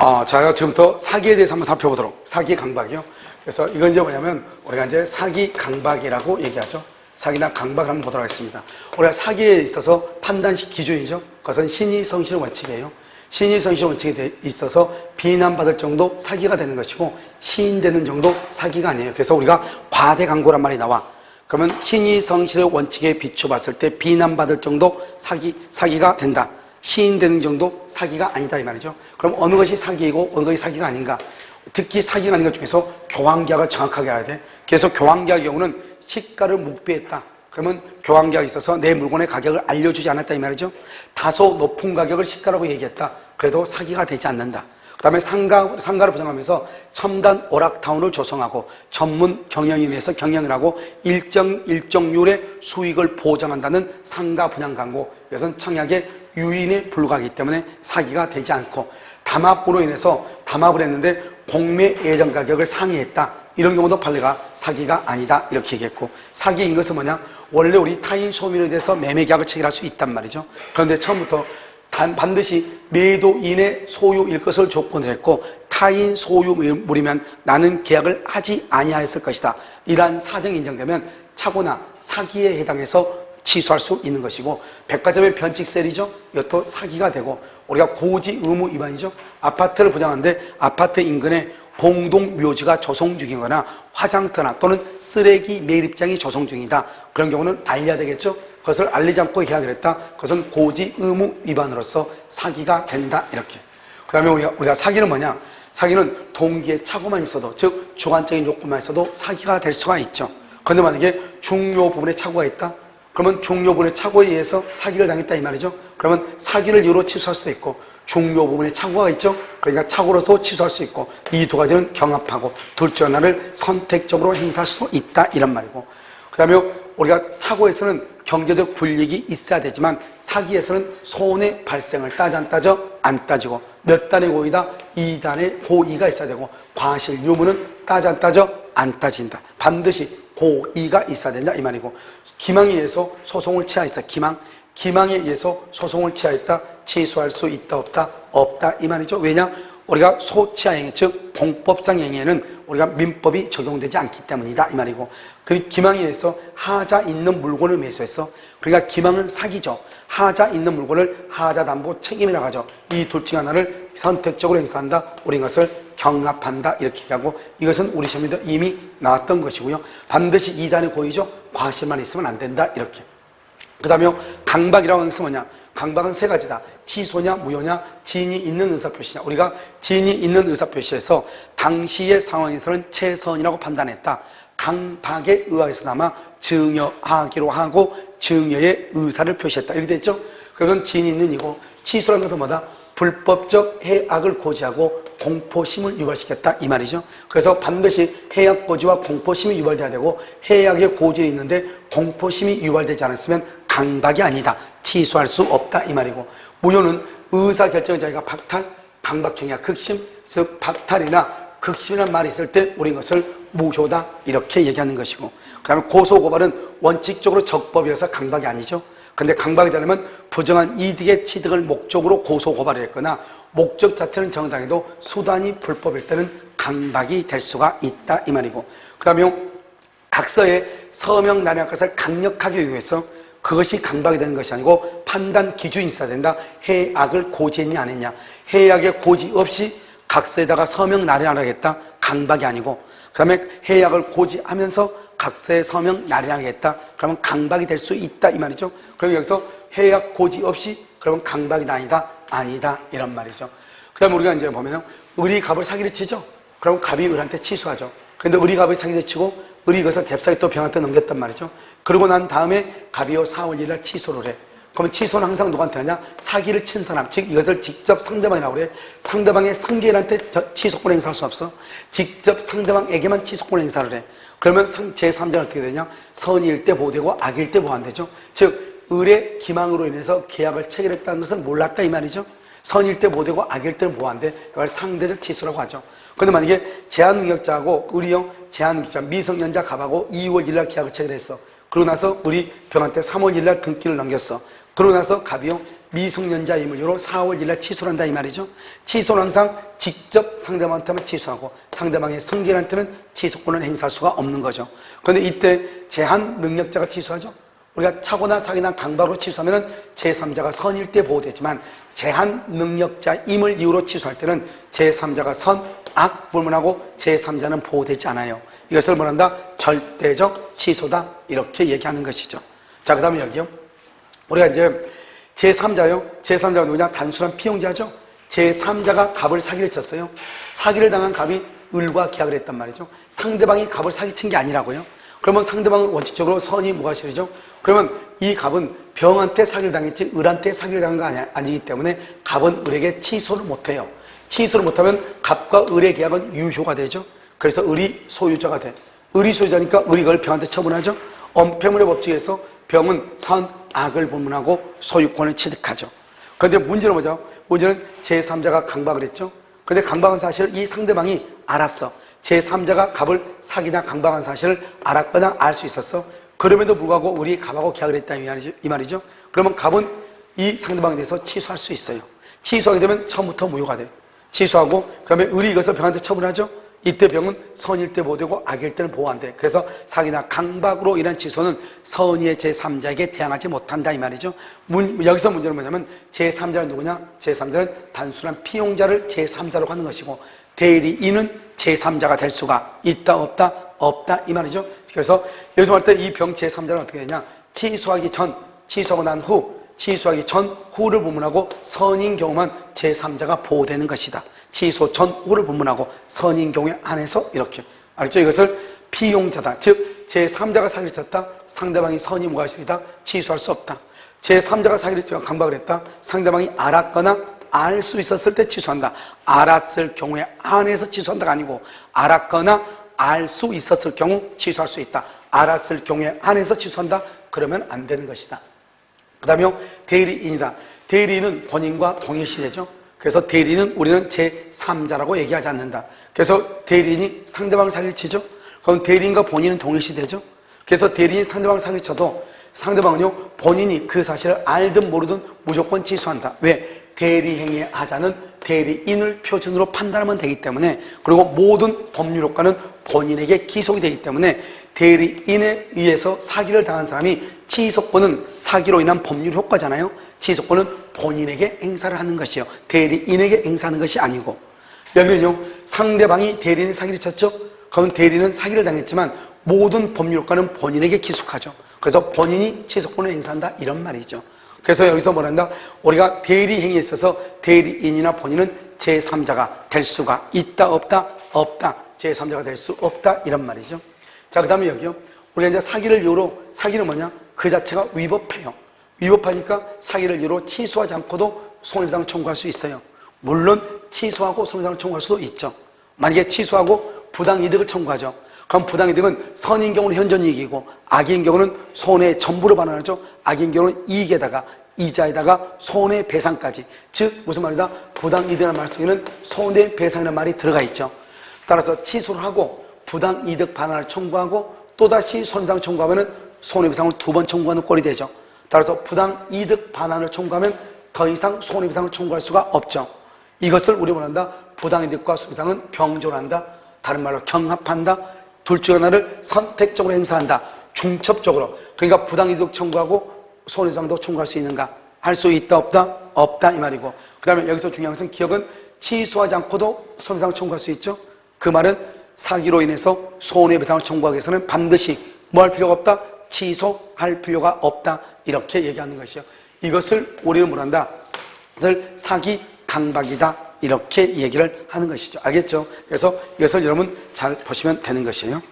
어, 자, 지금부터 사기에 대해서 한번 살펴보도록. 사기 강박이요. 그래서 이건 이제 뭐냐면 우리가 이제 사기 강박이라고 얘기하죠. 사기나 강박을 한번 보도록 하겠습니다. 우리가 사기에 있어서 판단식 기준이죠. 그것은 신의 성실 원칙이에요. 신의 성실 원칙에 대- 있어서 비난받을 정도 사기가 되는 것이고 시인되는 정도 사기가 아니에요. 그래서 우리가 과대 광고란 말이 나와. 그러면 신의 성실의 원칙에 비춰봤을 때 비난받을 정도 사기, 사기가 된다. 시인되는 정도 사기가 아니다 이 말이죠. 그럼 어느 것이 사기이고 어느 것이 사기가 아닌가? 특히 사기가 아닌 것 중에서 교환계약을 정확하게 알아야 돼. 그래서 교환계약의 경우는 시가를 묵비했다. 그러면 교환계약에 있어서 내 물건의 가격을 알려주지 않았다 이 말이죠. 다소 높은 가격을 시가라고 얘기했다. 그래도 사기가 되지 않는다. 그 다음에 상가, 상가를 부정하면서 첨단 오락타운을 조성하고 전문 경영인에서 경영을 하고 일정, 일정률의 수익을 보장한다는 상가 분양 광고. 이것은 청약의 유인에 불과하기 때문에 사기가 되지 않고 담합으로 인해서 담합을 했는데 공매 예정 가격을 상회했다. 이런 경우도 판례가 사기가 아니다. 이렇게 얘기했고 사기인 것은 뭐냐? 원래 우리 타인 소민에 대해서 매매 계약을 체결할 수 있단 말이죠. 그런데 처음부터 단, 반드시 매도인의 소유일 것을 조건으로 했고 타인 소유물이면 나는 계약을 하지 아니하였을 것이다. 이러한 사정이 인정되면 차고나 사기에 해당해서 취소할 수 있는 것이고 백화점의 변칙세리죠. 이것도 사기가 되고 우리가 고지 의무 위반이죠. 아파트를 부정하는데 아파트 인근에 공동 묘지가 조성 중이거나 화장터나 또는 쓰레기 매립장이 조성 중이다. 그런 경우는 알려야 되겠죠. 그것을 알리지 않고 계약을 했다. 그것은 고지 의무 위반으로서 사기가 된다. 이렇게. 그 다음에 우리가, 우리가 사기는 뭐냐? 사기는 동기에 착오만 있어도, 즉, 주관적인 요건만 있어도 사기가 될 수가 있죠. 그런데 만약에 중요 부분에 착오가 있다? 그러면 부분의 착오에 의해서 사기를 당했다 이 말이죠. 그러면 사기를 이유로 취소할 수도 있고 중요 부분에 착오가 있죠. 그러니까 착오로도 취소할 수 있고 이 두 가지는 경합하고 둘중 하나를 선택적으로 행사할 수 있다 이런 말이고 그 다음에 우리가 착오에서는 경제적 불이익이 있어야 되지만 사기에서는 손해 발생을 따져 안 따져 안 따지고 몇 단의 고의다 이 단의 고의가 있어야 되고 과실 유무는 따져 안 따져 안 따진다 반드시 고의가 있어야 된다 이 말이고. 기망에 의해서 소송을 취하했다 기망. 기망에 의해서 소송을 취하했다 취소할 수 있다 없다 없다 이 말이죠. 왜냐? 우리가 소치하 행위 즉 공법상 행위에는 우리가 민법이 적용되지 않기 때문이다 이 말이고. 그 기망에 의해서 하자 있는 물건을 매수했어 그러니까 기망은 사기죠. 하자 있는 물건을 하자 담보 책임이라고 하죠. 이 둘 중 하나를 선택적으로 행사한다 우리 이것을 경합한다 이렇게 얘기하고 이것은 우리 시험에도 이미 나왔던 것이고요 반드시 이단의 고의죠 과실만 있으면 안 된다 이렇게 그 다음에 강박이라고 하는 것은 뭐냐? 강박은 세 가지다. 취소냐, 무효냐, 지인이 있는 의사표시냐. 우리가 지인이 있는 의사표시에서 당시의 상황에서는 최선이라고 판단했다. 강박에 의하여서나마 증여하기로 하고 증여의 의사를 표시했다. 이렇게 됐죠? 그건 지인이 있는 이고 취소라는 것은 뭐다? 불법적 해악을 고지하고 공포심을 유발시켰다 이 말이죠. 그래서 반드시 해악 고지와 공포심이 유발돼야 되고 해악의 고지가 있는데 공포심이 유발되지 않았으면 강박이 아니다. 취소할 수 없다 이 말이고 무효는 의사 결정의 자기가 박탈, 강박형이야 극심, 즉 박탈이나 극심이라는 말이 있을 때 우리 이것을 무효다 이렇게 얘기하는 것이고 그 다음에 고소 고발은 원칙적으로 적법이어서 강박이 아니죠. 근데 강박이 되려면 부정한 이득의 취득을 목적으로 고소 고발을 했거나 목적 자체는 정당해도 수단이 불법일 때는 강박이 될 수가 있다 이 말이고 그다음에 각서에 서명 난약 것을 강력하게 요구해서 그것이 강박이 되는 것이 아니고 판단 기준이 있어야 된다. 해악을 고지했냐 안 했냐. 해악의 고지 없이 각서에다가 서명 날인하겠다. 강박이 아니고 그 다음에 해악을 고지하면서 각서에 서명 날인하겠다. 그러면 강박이 될 수 있다 이 말이죠. 그럼 여기서 해악 고지 없이 그러면 강박이 아니다 아니다 이런 말이죠. 그 다음에 우리가 이제 보면은 을이 갑을 사기를 치죠. 그럼 갑이 을한테 취소하죠. 근데 을이 갑을 사기를 치고 을이 그것을 잽싸게 또 병한테 넘겼단 말이죠. 그러고 난 다음에 갑이요 4월 1일 날 취소를 해. 그러면 취소는 항상 누구한테 하냐? 사기를 친 사람, 즉 이것을 직접 상대방이라고 그래. 상대방의 상계인한테 취소권 행사할 수 없어. 직접 상대방에게만 취소권 행사를 해. 그러면 제3자는 어떻게 되냐? 선일 때 보호되고 악일 때 보호 안 되죠. 즉 을의 기망으로 인해서 계약을 체결했다는 것은 몰랐다 이 말이죠. 선일 때 보호되고 악일 때는 보호 안 돼. 이걸 상대적 취소라고 하죠. 그런데 만약에 제한능력자하고 을이형 제한능력자 미성년자 갑하고 2월 1일 날 계약을 체결했어. 그러고 나서 우리 병한테 3월 1일 날 등기를 넘겼어. 그러고 나서 갑이요 미성년자임을 이유로 4월 1일 취소를 한다 이 말이죠. 취소는 항상 직접 상대방한테만 취소하고 상대방의 성견한테는 취소권을 행사할 수가 없는 거죠. 그런데 이때 제한 능력자가 취소하죠. 우리가 차고나 사기나 강박으로 취소하면 제3자가 선일 때 보호되지만 제한 능력자임을 이유로 취소할 때는 제3자가 선, 악 불문하고 제3자는 보호되지 않아요. 이것을 뭐란다? 절대적 취소다. 이렇게 얘기하는 것이죠. 자, 그 다음에 여기요. 우리가 이제 제3자요. 제3자가 누구냐? 단순한 피용자죠. 제3자가 갑을 사기를 쳤어요. 사기를 당한 갑이 을과 계약을 했단 말이죠. 상대방이 갑을 사기친 게 아니라고요. 그러면 상대방은 원칙적으로 선이 무과실이죠. 그러면 이 갑은 병한테 사기를 당했지 을한테 사기를 당한 거 아니, 아니기 때문에 갑은 을에게 취소를 못해요. 취소를 못하면 갑과 을의 계약은 유효가 되죠. 그래서 을이 소유자가 돼. 을이 소유자니까 을이 그걸 병한테 처분하죠. 엄폐물의 법칙에서 병은 선, 악을 분문하고 소유권을 취득하죠. 그런데 문제는 뭐죠? 문제는 제3자가 강박을 했죠. 그런데 강박한 사실을 이 상대방이 알았어. 제3자가 갑을 사기나 강박한 사실을 알았거나 알 수 있었어. 그럼에도 불구하고 우리 갑하고 계약을 했다 이 말이죠. 그러면 갑은 이 상대방에 대해서 취소할 수 있어요. 취소하게 되면 처음부터 무효가 돼요. 취소하고 그다음에 을이 이것을 병한테 처분하죠. 이때 병은 선일 때 보호되고 악일 때는 보호 안 돼. 그래서 사기나 강박으로 인한 취소는 선의의 제3자에게 대항하지 못한다 이 말이죠. 문, 여기서 문제는 뭐냐면 제3자는 누구냐? 제3자는 단순한 피용자를 제3자로 하는 것이고 대리인은 제3자가 될 수가 있다 없다 없다 이 말이죠. 그래서 여기서 말때이 병 제3자는 어떻게 되냐? 취소하기 전, 취소하고 난 후, 취소하기 전 후를 부문하고 선인 경우만 제3자가 보호되는 것이다. 취소 전 후를 부문하고 선인 경우에 한해서 이렇게 알죠? 이것을 피용자다. 즉 제3자가 사기를 쳤다. 상대방이 선이 무과실이다. 취소할 수 없다. 제3자가 사기를 쳐 강박을 했다. 상대방이 알았거나 알 수 있었을 때 취소한다. 알았을 경우에 한해서 취소한다가 아니고 알았거나 알 수 있었을 경우 취소할 수 있다. 알았을 경우에 한해서 취소한다. 그러면 안 되는 것이다. 그 다음에 대리인이다. 대리인은 본인과 동일시되죠. 그래서 대리인은 우리는 제3자라고 얘기하지 않는다. 그래서 대리인이 상대방을 사기치죠. 그럼 대리인과 본인은 동일시 되죠. 그래서 대리인이 상대방을 사기쳐도 상대방은요 본인이 그 사실을 알든 모르든 무조건 취소한다. 왜? 대리행위의 하자는 대리인을 표준으로 판단하면 되기 때문에 그리고 모든 법률효과는 본인에게 기속이 되기 때문에 대리인에 의해서 사기를 당한 사람이 취소권은 사기로 인한 법률 효과잖아요. 취소권은 본인에게 행사를 하는 것이요. 대리인에게 행사하는 것이 아니고 여기는요 상대방이 대리인의 사기를 쳤죠. 그럼 대리인은 사기를 당했지만 모든 법률 효과는 본인에게 기속하죠. 그래서 본인이 취소권을 행사한다 이런 말이죠. 그래서 여기서 뭐란다? 우리가 대리 행위에 있어서 대리인이나 본인은 제3자가 될 수가 있다 없다 없다 제3자가 될 수 없다 이런 말이죠. 자, 그 다음에 여기요. 우리가 이제 사기를 이유로, 사기는 뭐냐? 그 자체가 위법해요. 위법하니까 사기를 이유로 취소하지 않고도 손해배상을 청구할 수 있어요. 물론 취소하고 손해배상을 청구할 수도 있죠. 만약에 취소하고 부당이득을 청구하죠. 그럼 부당이득은 선인 경우는 현존이익이고 악인 경우는 손해 전부를 반환하죠. 악인 경우는 이익에다가 이자에다가 손해배상까지. 즉 무슨 말이다? 부당이득이라는 말 속에는 손해배상이라는 말이 들어가 있죠. 따라서 취소를 하고 부당 이득 반환을 청구하고 또다시 손해상 청구하면 손해배상을 두 번 청구하는 꼴이 되죠. 따라서 부당 이득 반환을 청구하면 더 이상 손해배상을 청구할 수가 없죠. 이것을 우리 말한다. 부당 이득과 손해배상은 병존한다. 다른 말로 경합한다. 둘 중 하나를 선택적으로 행사한다. 중첩적으로. 그러니까 부당 이득 청구하고 손해배상도 청구할 수 있는가? 할 수 있다 없다? 없다 이 말이고. 그 다음에 여기서 중요한 것은 기억은 취소하지 않고도 손해배상을 청구할 수 있죠. 그 말은 사기로 인해서 손해배상을 청구하기 위해서는 반드시 뭐 할 필요가 없다? 취소할 필요가 없다. 이렇게 얘기하는 것이요. 이것을 우리는 뭐란다? 이것을 사기 강박이다. 이렇게 얘기를 하는 것이죠. 알겠죠? 그래서 이것을 여러분 잘 보시면 되는 것이에요.